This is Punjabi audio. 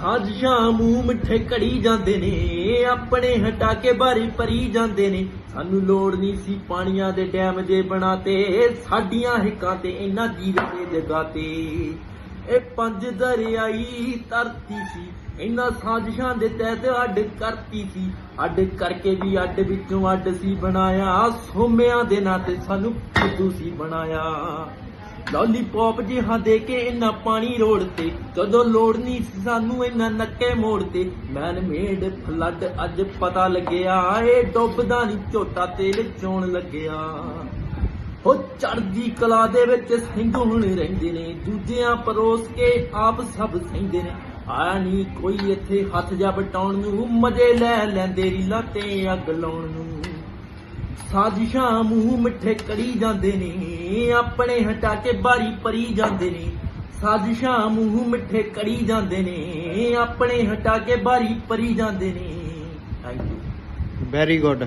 ਸਾਜ਼ਿਸ਼ਾਂ ਮੂੰਹ ਮਿੱਠੇ ਘੜੀ ਜਾਂਦੇ ਨੇ, ਆਪਣੇ ਹਟਾ ਕੇ ਬਾਰੀ ਭਰੀ ਜਾਂਦੇ ਨੇ। ਸਾਨੂੰ ਲੋੜ ਨਹੀਂ ਸੀ ਪਾਣੀਆਂ ਦੇ ਡੈਮ ਜੇ ਬਣਾਤੇ, ਸਾਡੀਆਂ ਹਿੱਕਾਂ ਤੇ ਇਹਨਾਂ ਜੀਵਤੇ ਜਗਾਤੇ। ਇਹ ਪੰਜ ਦਰਿਆਈ ਧਰਤੀ ਸੀ, ਇਹਨਾਂ ਸਾਜ਼ਿਸ਼ਾਂ ਦੇ ਤਹਿਤ ਅੱਡ ਕਰਤੀ ਸੀ। ਅੱਡ ਕਰਕੇ ਵੀ ਅੱਡ ਵਿੱਚੋਂ ਅੱਡ ਸੀ ਬਣਾਇਆ, ਸੋਮਿਆਂ ਦੇ ਨਾਂ ਤੇ ਸਾਨੂੰ ਫੁੱਦੂ ਸੀ ਬਣਾਇਆ। ਲੋਲੀਪੌਪ ਜਿਹਾ ਦੇ ਕੇ ਇੰਨਾ ਪਾਣੀ ਰੋੜ ਤੇ ਜਦੋਂ ਲੋੜ ਨਹੀਂ ਸਾਨੂੰ ਇੰਨਾ ਨੱਕੇ ਮੋੜ ਤੇ ਮੈਨ ਮੇਡ ਫਲੱਡ ਅੱਜ ਪਤਾ ਲੱਗਿਆ ਇਹ ਡੁੱਬਦਾ ਨਹੀਂ ਝੋਟਾ ਤੇਲ ਚੋਣ ਲੱਗਿਆ। ਹੋ ਚੜਦੀ ਕਲਾ ਦੇ ਵਿੱਚ ਸਿੰਘ ਹੁਣ ਰਹਿੰਦੇ ਨੇ, ਦੂਜਿਆਂ ਪਰੋਸ ਕੇ ਆਪ ਸਭ ਸਹਿੰਦੇ ਨੇ। ਆ ਨਹੀਂ ਕੋਈ ਇੱਥੇ ਹੱਥ ਜਾ ਬਟਾਉਣ ਨੂੰ, ਮਜ਼ੇ ਲੈ ਲੈਂਦੇ ਰੀਲਾ ਤੇ ਅੱਗ ਲਾਉਣ ਨੂੰ। ਸਾਜ਼ਿਸ਼ਾਂ ਮੂੰਹ ਮਿੱਠੇ ਕਰੀ ਜਾਂਦੇ ਨੇ ਨੇ ਆਪਣੇ ਹਟਾ ਕੇ ਬਾਰੀ ਪਰੀ ਜਾਂਦੇ ਨੇ, ਸਾਜ਼ਿਸ਼ਾਂ ਮੂੰਹ ਮਿੱਠੇ ਕੜੀ ਜਾਂਦੇ ਨੇ, ਆਪਣੇ ਹਟਾ ਕੇ ਬਾਰੀ ਪਰੀ ਜਾਂਦੇ ਨੇ। Thank you very good